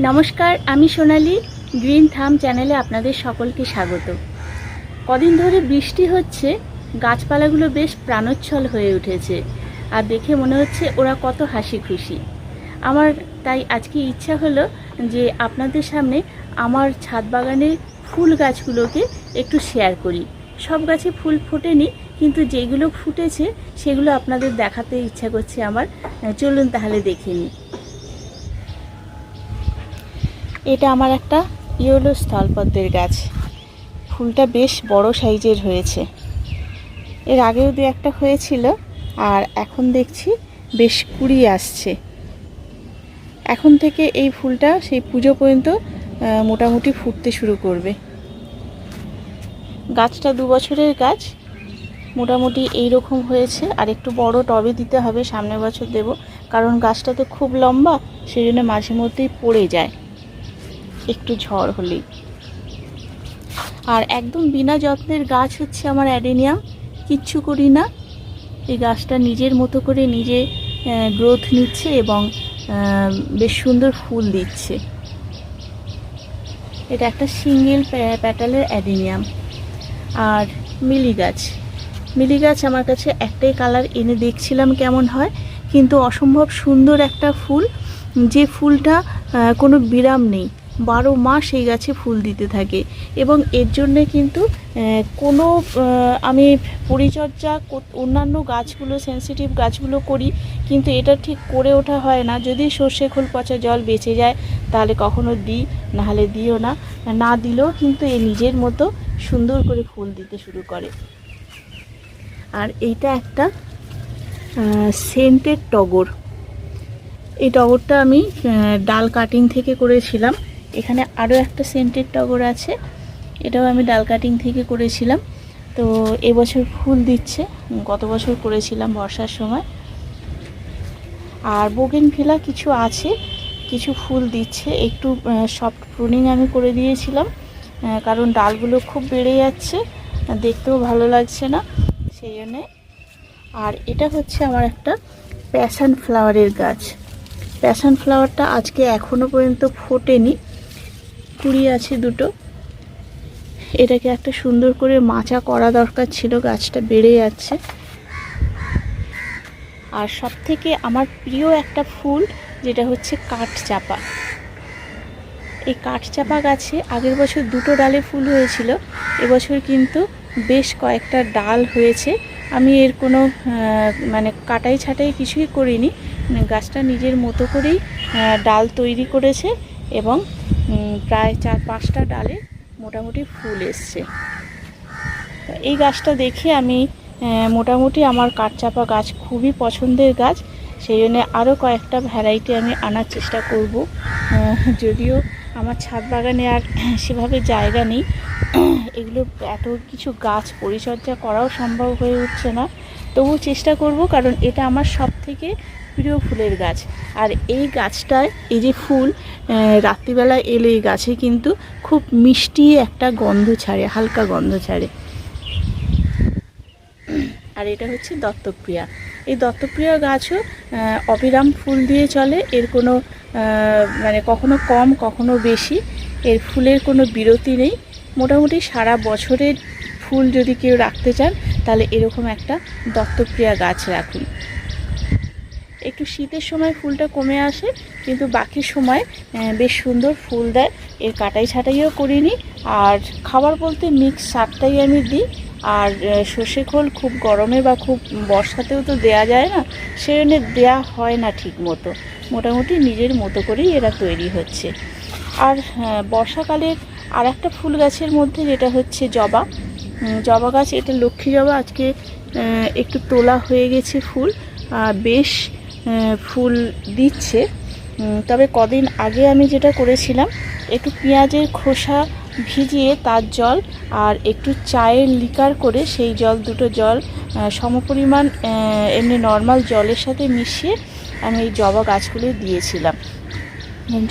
নমস্কার, আমি সোনালি, গ্রিন থাম চ্যানেলে আপনাদের সকলকে স্বাগত। কদিন ধরে বৃষ্টি হচ্ছে, গাছপালাগুলো বেশ প্রাণোচ্ছল হয়ে উঠেছে, আর দেখে মনে হচ্ছে ওরা কত হাসি খুশি আমার তাই আজকে ইচ্ছা হলো যে আপনাদের সামনে আমার ছাদ বাগানের ফুল গাছগুলোকে একটু শেয়ার করি। সব গাছে ফুল ফোটেনি, কিন্তু যেগুলো ফুটেছে, সেগুলো আপনাদের দেখাতে ইচ্ছা করছে আমার। চলুন তাহলে দেখে নিই। এটা আমার একটা ইয়েলো স্থলপদ্মের গাছ। ফুলটা বেশ বড় সাইজের হয়েছে। এর আগেও দু একটা হয়েছিল, আর এখন দেখছি বেশ কুড়ি আসছে। এখন থেকে এই ফুলটা সেই পুজো পর্যন্ত মোটামুটি ফুটতে শুরু করবে। গাছটা দু বছরের গাছ। মোটামুটি এই রকম হয়েছে। আর একটু বড় টবে দিতে হবে, সামনের বছর দেব। কারণ গাছটা তো খুব লম্বা সেই জন্য মাঝে মধ্যেই পড়ে যায়। একটু ঝড় হলেই। আর একদম বিনা যত্নের গাছ হচ্ছে আমার অ্যাডেনিয়াম, কিচ্ছু করি না। এই গাছটা নিজের মতো করে নিজে গ্রোথ নিচ্ছে এবং বেশ সুন্দর ফুল দিচ্ছে। এটা একটা সিঙ্গেল প্যাটালের অ্যাডেনিয়াম। আর মিলি গাছ মিলি গাছ আমার কাছে একটাই কালার এনে দেখছিলাম কেমন হয়, কিন্তু অসম্ভব সুন্দর একটা ফুল। যে ফুলটা কোনো বিরাম নেই। বারো মাস এই গাছে ফুল দিতে থাকে এবং এর জন্যে কিন্তু কোনো আমি পরিচর্যা অন্যান্য গাছগুলো সেন্সিটিভ গাছগুলো করি, কিন্তু এটা ঠিক করে ওঠা হয় না। যদি সর্ষে খোল পচা জল বেঁচে যায়, তাহলে কখনো দিই, নাহলে দিও না। না দিলেও কিন্তু এ নিজের মতো সুন্দর করে ফুল দিতে শুরু করে। আর এইটা একটা সেন্টেড টগর। এই টগরটা আমি ডাল কাটিং থেকে করেছিলাম। এখানে আরও একটা সেন্টেড টগর আছে। এটাও আমি ডাল কাটিং থেকে করেছিলাম। তো এবছর ফুল দিচ্ছে। গত বছর করেছিলাম বর্ষার সময়। আর বোগেনভিলা কিছু আছে, কিছু ফুল দিচ্ছে। একটু সফট প্রুনিং আমি করে দিয়েছিলাম। কারণ ডালগুলো খুব বেড়ে যাচ্ছে। দেখতেও ভালো লাগছে না, সেই জন্যে। আর এটা হচ্ছে আমার একটা প্যাশান ফ্লাওয়ারের গাছ। প্যাশান ফ্লাওয়ারটা আজকে এখনও পর্যন্ত ফোটেনি। কুড়ি আছে দুটো। এটাকে একটা সুন্দর করে মাচা করা দরকার ছিল, গাছটা বেড়ে যাচ্ছে। আর সব থেকে আমার প্রিয় একটা ফুল, যেটা হচ্ছে কাঠচাপা। এই কাঠচাপা গাছে আগের বছর দুটো ডালে ফুল হয়েছিল, এবছর কিন্তু বেশ কয়েকটা ডাল হয়েছে। আমি এর কোনো মানে কাটাই ছাটাই কিছুই করিনি। গাছটা নিজের মতো করেই ডাল তৈরি করেছে এবং প্রায় চার পাঁচটা ডালে মোটামুটি ফুল এসছে। এই গাছটা দেখে আমি মোটামুটি আমার কাঠচাপা গাছ খুবই পছন্দের গাছ, সেই জন্য আরও কয়েকটা ভ্যারাইটি আমি আনার চেষ্টা করব। যদিও আমার ছাদ বাগানে আর সেভাবে জায়গা নেই, এগুলো এত কিছু গাছ পরিচর্যা করাও সম্ভব হয়ে উঠছে না। তবু চেষ্টা করব, কারণ এটা আমার সব থেকে প্রিয় ফুলের গাছ। আর এই গাছটায়, এই যে ফুল রাত্রিবেলা এলে এই গাছে কিন্তু খুব মিষ্টি একটা গন্ধ ছাড়ে, হালকা গন্ধ ছাড়ে। আর এটা হচ্ছে দত্তপ্রিয়া। এই দত্তপ্রিয়া গাছও অবিরাম ফুল দিয়ে চলে। এর কোনো মানে কখনো কম, কখনো বেশি। এর ফুলের কোনো বিরতি নেই। মোটামুটি সারা বছরের ফুল যদি কেউ রাখতে চান, তাহলে এরকম একটা দত্তপ্রিয়া গাছ রাখুন। একটু শীতের সময় ফুলটা কমে আসে, কিন্তু বাকি সময় বেশ সুন্দর ফুল দেয়। এর কাটাই ছাটাইও করিনি। আর খাবার বলতে মিক্স শাকটাই আমি দিই। আর সর্ষে খোল খুব গরমে বা খুব বর্ষাতেও তো দেয়া যায় না সেই জন্য দেওয়া হয় না ঠিক মতো মোটামুটি নিজের মতো করেই এরা তৈরি হচ্ছে। আর বর্ষাকালের আর একটা ফুল গাছের মধ্যে যেটা হচ্ছে জবা। জবা গাছ, এটা লক্ষ্মী জবা। আজকে একটু তোলা হয়ে গেছে ফুল। বেশ ফুল দিচ্ছে। তবে কদিন আগে আমি যেটা করেছিলাম, একটু পেঁয়াজের খোসা ভিজিয়ে তার জল আর একটু চায়ের লিকার করে সেই জল, দুটো জল সমপরিমাণ এমনি নর্মাল জলের সাথে মিশিয়ে আমি এই জবা গাছগুলো দিয়েছিলাম।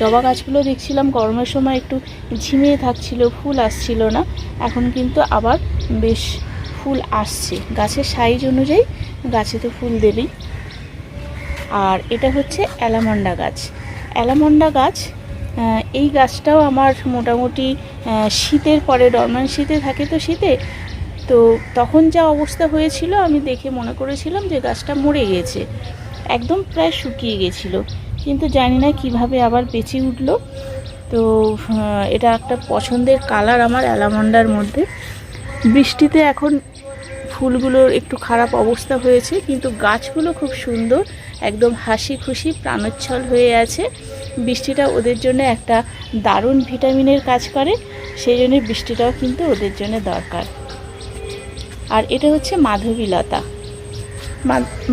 জবা গাছগুলো দেখছিলাম গরমের সময় একটু ঝিমিয়ে থাকছিল, ফুল আসছিল না। এখন কিন্তু আবার বেশ ফুল আসছে। গাছের সাইজ অনুযায়ী গাছে তো ফুল দেবেই। আর এটা হচ্ছে অ্যালামন্ডা গাছ। অ্যালামন্ডা গাছ এই গাছটাও আমার মোটামুটি শীতের পরে, ডরমান শীতে থাকে তো শীতে, তো তখন যা অবস্থা হয়েছিল, আমি দেখে মনে করেছিলাম যে গাছটা মরে গেছে। একদম প্রায় শুকিয়ে গেছিল। কিন্তু জানি না কীভাবে আবার বেঁচে উঠল। তো এটা একটা পছন্দের কালার আমার অ্যালামন্ডার মধ্যে। বৃষ্টিতে এখন ফুলগুলোর একটু খারাপ অবস্থা হয়েছে, কিন্তু গাছগুলো খুব সুন্দর, একদম হাসি খুশি, প্রাণোচ্ছল হয়ে আছে। বৃষ্টিটা ওদের জন্য একটা দারুণ ভিটামিনের কাজ করে, সেই জন্য বৃষ্টিটাও কিন্তু ওদের জন্য দরকার। আর এটা হচ্ছে মাধবীলতা।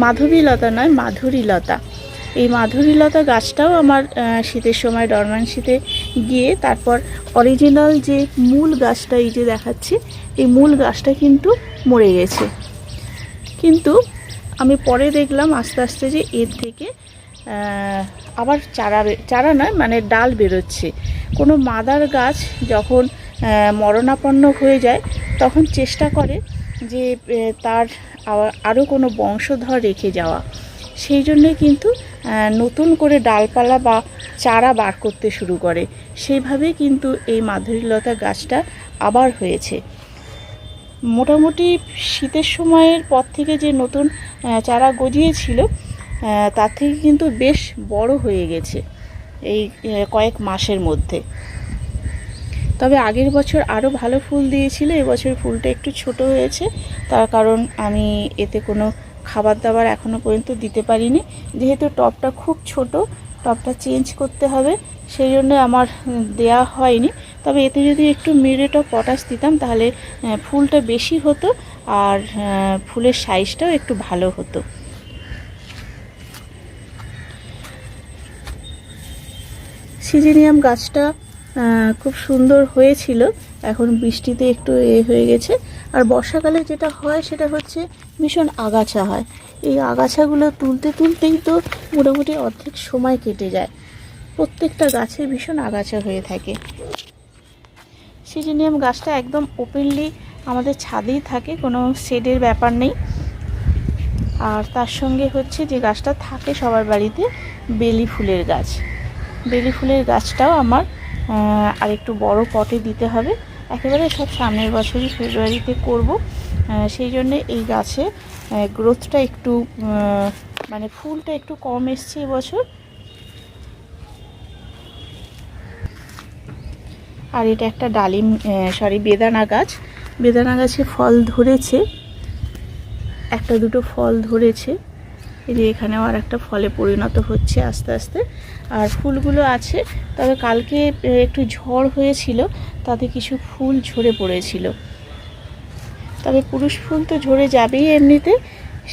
মাধবীলতা নয়, মাধুরীলতা। এই মাধুরীলতা গাছটাও আমার শীতের সময় ডরমান শীতে গিয়ে তারপর অরিজিনাল যে মূল গাছটা এই যে দেখাচ্ছি এই মূল গাছটা কিন্তু মরে গেছে। কিন্তু আমি পরে দেখলাম আস্তে আস্তে যে এর থেকে আবার চারা চারা নয় মানে ডাল বেরোচ্ছে। কোনো মাদার গাছ যখন মরণাপন্ন হয়ে যায়, তখন চেষ্টা করে যে তার আরও কোনো বংশধর রেখে যাওয়া। সেই জন্যে কিন্তু নতুন করে ডালপালা বা চারা বার করতে শুরু করে। সেইভাবে কিন্তু এই মাধুরীলতা গাছটা আবার হয়েছে। মোটামুটি শীতের সময়ের পর থেকে যে নতুন চারা গজিয়েছিল তার থেকে কিন্তু বেশ বড় হয়ে গেছে এই কয়েক মাসের মধ্যে। তবে আগের বছর আরও ভালো ফুল দিয়েছিল, এবছর ফুলটা একটু ছোট হয়েছে, তার কারণ আমি এতে কোনো খাবার দাবার এখনও পর্যন্ত দিতে পারিনি। যেহেতু টবটা খুব ছোট টবটা চেঞ্জ করতে হবে, সেই জন্য আমার দেয়া হয়নি। তবে এতে যদি একটু মিউরেট অফ পটাশ দিতাম, তাহলে ফুলটা বেশি হতো আর ফুলের সাইজটাও একটু ভালো হতো। সিজিনিয়াম গাছটা খুব সুন্দর হয়েছিল। এখন বৃষ্টিতে একটু এ হয়ে গেছে। আর বর্ষাকালে যেটা হয়, সেটা হচ্ছে ভীষণ আগাছা হয়। এই আগাছাগুলো তুলতে তুলতেই তো মোটামুটি অর্ধেক সময় কেটে যায়। প্রত্যেকটা গাছে ভীষণ আগাছা হয়ে থাকে। সিজিনিয়াম গাছটা একদম ওপেনলি আমাদের ছাদেই থাকে, কোনো শেডের ব্যাপার নেই। আর তার সঙ্গে হচ্ছে যে গাছটা থাকে সবার বাড়িতে, বেলি ফুলের গাছ। বেলি ফুলের গাছটাও আমার আর একটু বড় পটে দিতে হবে। একেবারে সব সামনের বছরই ফেব্রুয়ারিতে করব। সেই জন্য এই গাছে গ্রোথটা একটু মানে ফুলটা একটু কম এসছে এবছর। আর এটা একটা ডালিম সরি বেদানা গাছ। বেদানা গাছে ফল ধরেছে। একটা দুটো ফল ধরেছে। এই যে এখানেও আর একটা ফলে পরিণত হচ্ছে আস্তে আস্তে। আর ফুলগুলো আছে, তবে কালকে একটু ঝড় হয়েছিল, তাতে কিছু ফুল ঝরে পড়েছিল। তবে পুরুষ ফুল তো ঝরে যাবেই এমনিতে।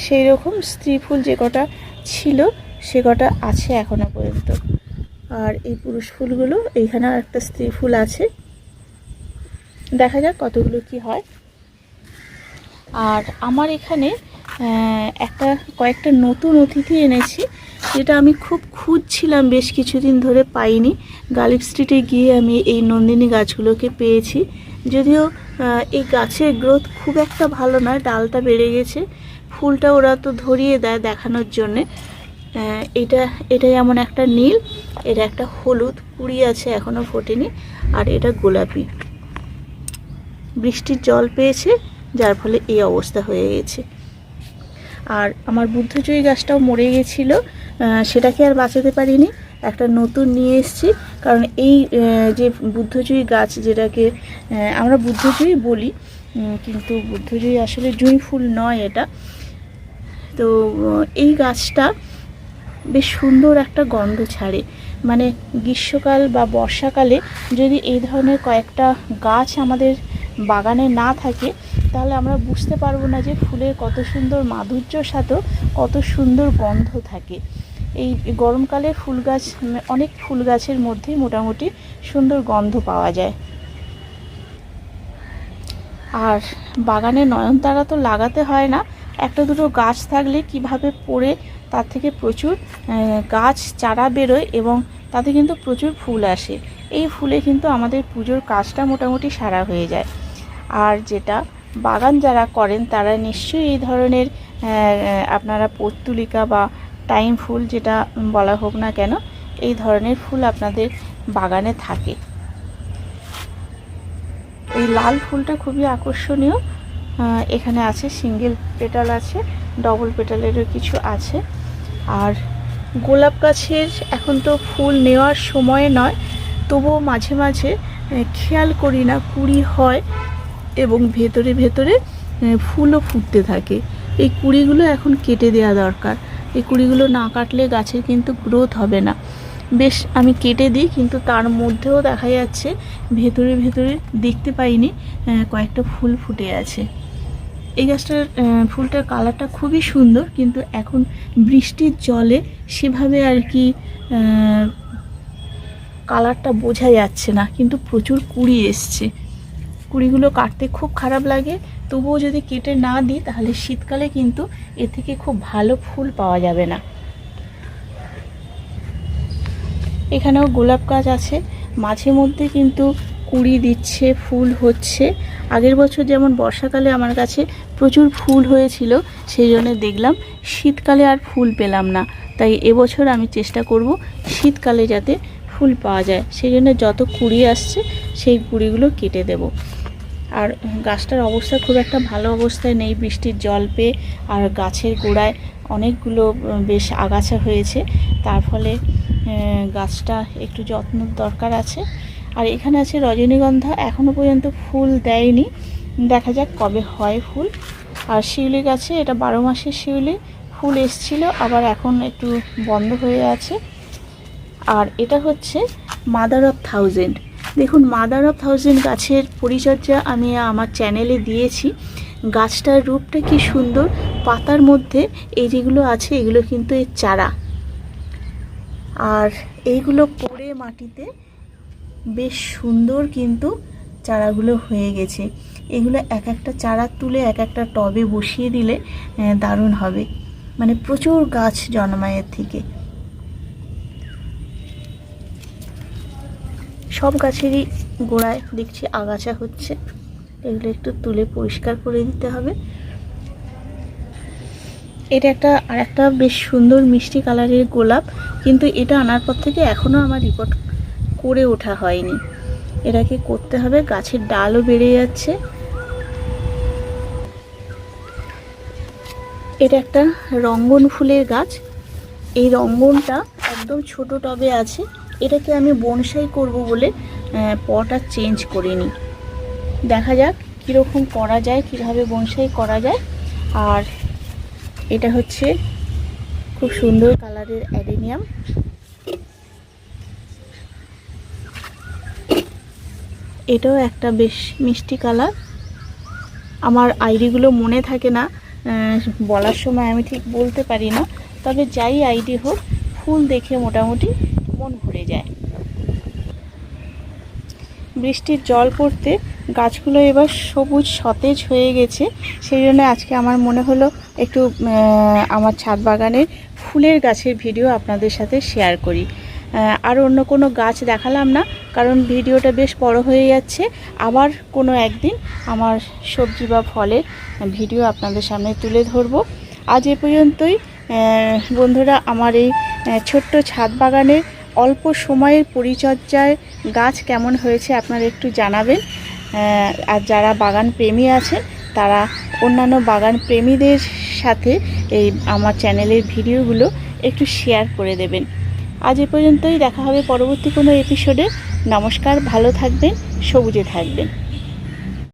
সেই রকম স্ত্রী ফুল যে কটা ছিল, সে কটা আছে এখনও পর্যন্ত। আর এই পুরুষ ফুলগুলো, এইখানে একটা স্ত্রী ফুল আছে। দেখা যাক কতগুলো কি হয়। আর আমার এখানে একটা, কয়েকটা নতুন অতিথি এনেছি, যেটা আমি খুব খুঁজছিলাম, বেশ কিছুদিন ধরে পাইনি। গালিব স্ট্রিটে গিয়ে আমি এই নন্দিনী গাছগুলোকে পেয়েছি। যদিও এই গাছের গ্রোথ খুব একটা ভালো নয়, ডালটা বেড়ে গেছে। ফুলটা ওরা তো ধরিয়ে দেয় দেখানোর জন্যে। এটা এটা যেমন একটা নীল। এটা একটা হলুদ কুড়ি আছে এখনও ফোটেনি, আর এটা গোলাপি। বৃষ্টির জল পেয়েছে, যার ফলে এই অবস্থা হয়ে গেছে। আর আমার বুদ্ধজয়ী গাছটাও মরে গেছিল সেটাকে আর বাঁচাতে পারিনি। একটা নতুন নিয়ে এসেছি, কারণ এই যে বুদ্ধজয়ী গাছ যেটাকে আমরা বুদ্ধজয়ী বলি কিন্তু বুদ্ধজয়ী আসলে জুঁই ফুল নয় এটা। তো এই গাছটা বেশ সুন্দর একটা গন্ধ ছাড়ে। মানে গ্রীষ্মকাল বা বর্ষাকালে যদি এই ধরনের কয়েকটা গাছ আমাদের বাগানে না থাকে, তাহলে আমরা বুঝতে পারব না যে ফুলের কত সুন্দর মাধুর্যর সাথেও কত সুন্দর গন্ধ থাকে। এই গরমকালে ফুল গাছ, অনেক ফুল গাছের মধ্যেই মোটামুটি সুন্দর গন্ধ পাওয়া যায়। আর বাগানে নয়নতারা তো লাগাতে হয় না, একটা দুটো গাছ থাকলে কীভাবে পড়ে তার থেকে প্রচুর গাছ, চারা বেরোয় এবং তাতে কিন্তু প্রচুর ফুল আসে। এই ফুলে কিন্তু আমাদের পুজোর কাজটা মোটামুটি সারা হয়ে যায়। আর যেটা বাগান যারা করেন, তারা নিশ্চয়ই এই ধরনের আপনারা পর্তুলিকা বা টাইম ফুল যেটা বলা হোক না কেন, এই ধরনের ফুল আপনাদের বাগানে থাকে। এই লাল ফুলটা খুবই আকর্ষণীয়। এখানে আছে, সিঙ্গেল পেটাল আছে। ডবল পেটালেরও কিছু আছে। আর গোলাপ গাছের এখন তো ফুল নেওয়ার সময় নয়, তবুও মাঝে মাঝে খেয়াল করি না কুড়ি হয় এবং ভেতরে ভেতরে ফুলও ফুটতে থাকে। এই কুড়িগুলো এখন কেটে দেওয়া দরকার। এই কুড়িগুলো না কাটলে গাছের কিন্তু গ্রোথ হবে না। বেশ, আমি কেটে দিই, কিন্তু তার মধ্যেও দেখা যাচ্ছে, ভেতরে ভেতরে দেখতে পাইনি কয়েকটা ফুল ফুটে আছে। এই গাছটার ফুলটার কালারটা খুবই সুন্দর, কিন্তু এখন বৃষ্টির জলে সেভাবে আর কি কালারটা বোঝা যাচ্ছে না, কিন্তু প্রচুর কুড়ি এসছে। কুড়িগুলো কাটতে খুব খারাপ লাগে, তবুও যদি কেটে না দিই, তাহলে শীতকালে কিন্তু এ থেকে খুব ভালো ফুল পাওয়া যাবে না। এখানেও গোলাপ গাছ আছে, মাঝে মধ্যে কিন্তু কুড়ি দিচ্ছে, ফুল হচ্ছে। আগের বছর যেমন বর্ষাকালে আমার কাছে প্রচুর ফুল হয়েছিল, সেই জন্য দেখলাম শীতকালে আর ফুল পেলাম না। তাই এবছর আমি চেষ্টা করব শীতকালে যাতে ফুল পাওয়া যায়। সেই জন্য যত কুড়ি আসছে, সেই কুড়িগুলো কেটে দেব। আর গাছটার অবস্থা খুব একটা ভালো অবস্থায় নেই। বৃষ্টির জল পেয়ে আর গাছের গোড়ায় অনেকগুলো বেশ আগাছা হয়েছে। তার ফলে গাছটা একটু যত্ন দরকার আছে। আর এখানে আছে রজনীগন্ধা এখনও পর্যন্ত ফুল দেয়নি। দেখা যাক কবে হয় ফুল। আর শিউলি গাছে, এটা বারো মাসের শিউলি, ফুল এসছিল, আবার এখন একটু বন্ধ হয়ে আছে। আর এটা হচ্ছে মাদার অফ থাউজেন্ড দেখুন মাদার অফ থাউজেন্ড গাছের পরিচর্যা আমি আমার চ্যানেলে দিয়েছি। গাছটার রূপটা কি সুন্দর, পাতার মধ্যে এই যেগুলো আছে, এগুলো কিন্তু এর চারা। আর এইগুলো পড়ে মাটিতে বেশ সুন্দর কিন্তু চারাগুলো হয়ে গেছে। এগুলো এক একটা চারা তুলে এক একটা টবে বসিয়ে দিলে দারুণ হবে। মানে প্রচুর গাছ জন্মায়ের থেকে। সব গাছেরই গোড়ায় দেখছি আগাছা হচ্ছে। এগুলো একটু তুলে পরিষ্কার করে দিতে হবে। এটা একটা আর একটা বেশ সুন্দর মিষ্টি কালারের গোলাপ, কিন্তু এটা আনার পর থেকে এখনও আমার রিপোর্ট করে ওঠা হয়নি। এটাকে করতে হবে, গাছের ডালও বেড়ে যাচ্ছে। এটা একটা রঙ্গন ফুলের গাছ। এই রঙ্গনটা একদম ছোট টবে আছে। এটাকে আমি বনসাই করব বলে পট চেঞ্জ করিনি। দেখা যাক কীরকম করা যায়, কীভাবে বনসাই করা যায়। আর এটা হচ্ছে খুব সুন্দর কালারের অ্যাডেনিয়াম। এটাও একটা বেশ মিষ্টি কালার। আমার আইডিগুলো মনে থাকে না বলার সময় আমি ঠিক বলতে পারি না। তবে যাই আইডি হোক, ফুল দেখে মোটামুটি মন ভরে যায়। বৃষ্টির জল পড়তে গাছগুলো এবার সবুজ, সতেজ হয়ে গেছে। সেই জন্য আজকে আমার মনে হলো একটু আমার ছাদ বাগানের ফুলের গাছের ভিডিও আপনাদের সাথে শেয়ার করি। আর অন্য কোনো গাছ দেখালাম না, কারণ ভিডিওটা বেশ বড় হয়ে যাচ্ছে। আবার কোনো একদিন আমার সবজি বা ফলের ভিডিও আপনাদের সামনে তুলে ধরবো। আজ এ পর্যন্তই। বন্ধুরা, আমার এই ছোট্ট ছাদ বাগানের অল্প সময়ের পরিচর্যায় গাছ কেমন হয়েছে আপনারা একটু জানাবেন। আর যারা বাগান প্রেমী আছেন, তারা অন্যান্য বাগান প্রেমীদের সাথে এই আমার চ্যানেলের ভিডিওগুলো একটু শেয়ার করে দেবেন। আজ এ পর্যন্তই দেখা হবে পরবর্তী কোনো এপিসোডে নমস্কার ভালো থাকবেন সবুজে থাকবেন।